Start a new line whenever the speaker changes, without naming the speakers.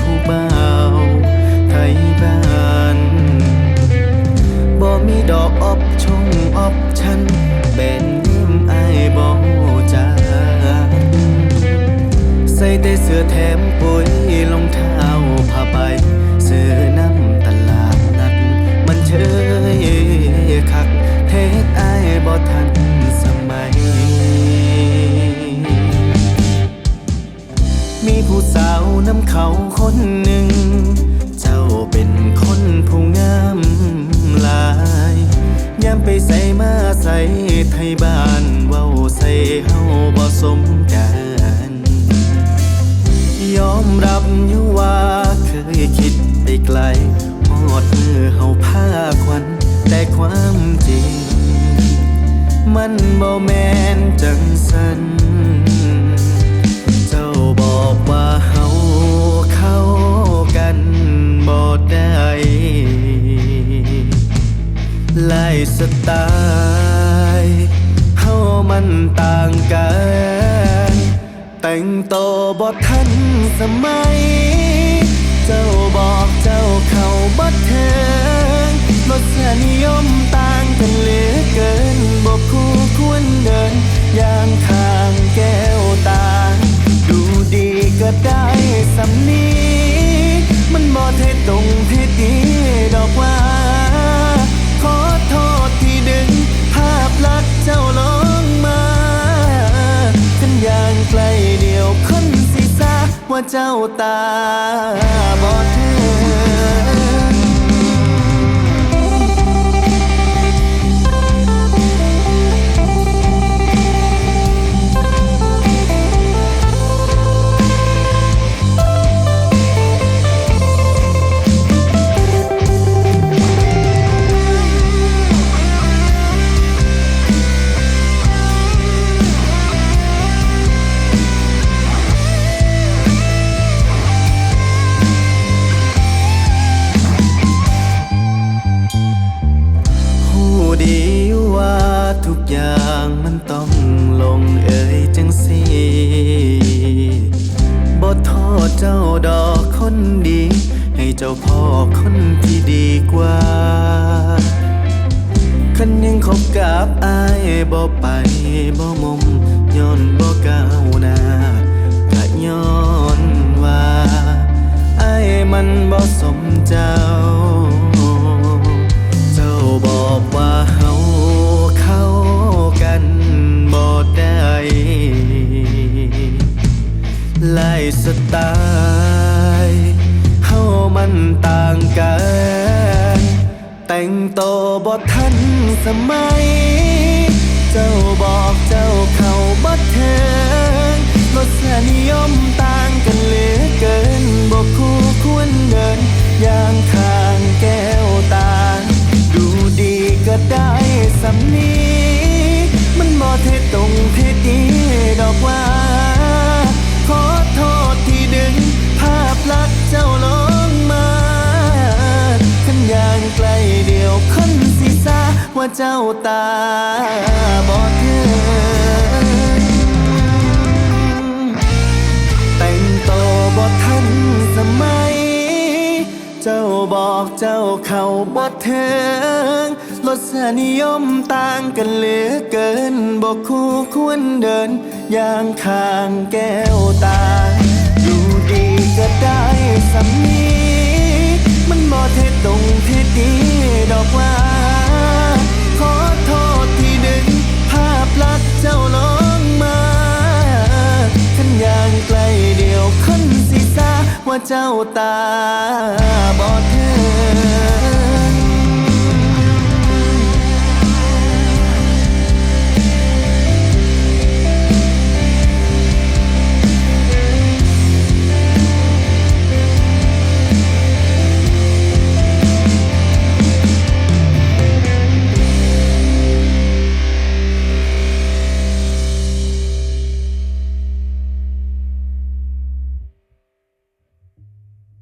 ผู้บ่าวไทยบ้านบ่มีดอกอบชงอบชันเป็นยิ้มไอ้บ่จาใส่แต่เสื้อแถมปุ๋ยรองเท้าผ้าใบ ผู้สาวน้ำเขาคนหนึ่ง เจ้าเป็นคนผู้งามหลายยามไปใส่มาใส่ไทยบ้านเว้าใส่เฮาบ่สมกันยอมรับอยู่ว่าเคยคิดไปไกลหอดมือเฮาผ้าควัน แต่ความจริง มันบ่แมนจังสัน ไล่สไตล์เฮามันต่างกัน แต่งโตบ่ทันสมัย เจ้าบอกเจ้าเข้าบ่เทิงรสนิยมต่างกันเหลือเกินบ่คู่ควร เจ้าตาบอด อย่างมันต้องลงเอ่ยจังสีบทโทษเจ้าดอกคนดี ให้เจ้าพ่อคนที่ดีกว่าคันยังคบกับอายบ่ไปบ่มมย้อนบ่ แต่งโตบ่ทันสมัย เจ้าบอกเจ้าเข้าบ่เทิงรสนิยมต่างกันเหลือเกินบ่คู่ควรเดินอย่างข้างแก้วตา ดูดีก็ได้สำนีมันบ่เทตรงเท่ดีดอกว่า ขอโทษที่ดึงภาพลักษณ์เจ้า ว่าเจ้าตาบอดเธอแต่งโตบ่ทันสมัย เจ้าบอกเจ้าเข้าบ่เทิงรสนิยมต่างกันเหลือเกินบ่คู่ควรเดิน อย่างข้างแก้วตา เจ้าตาบอด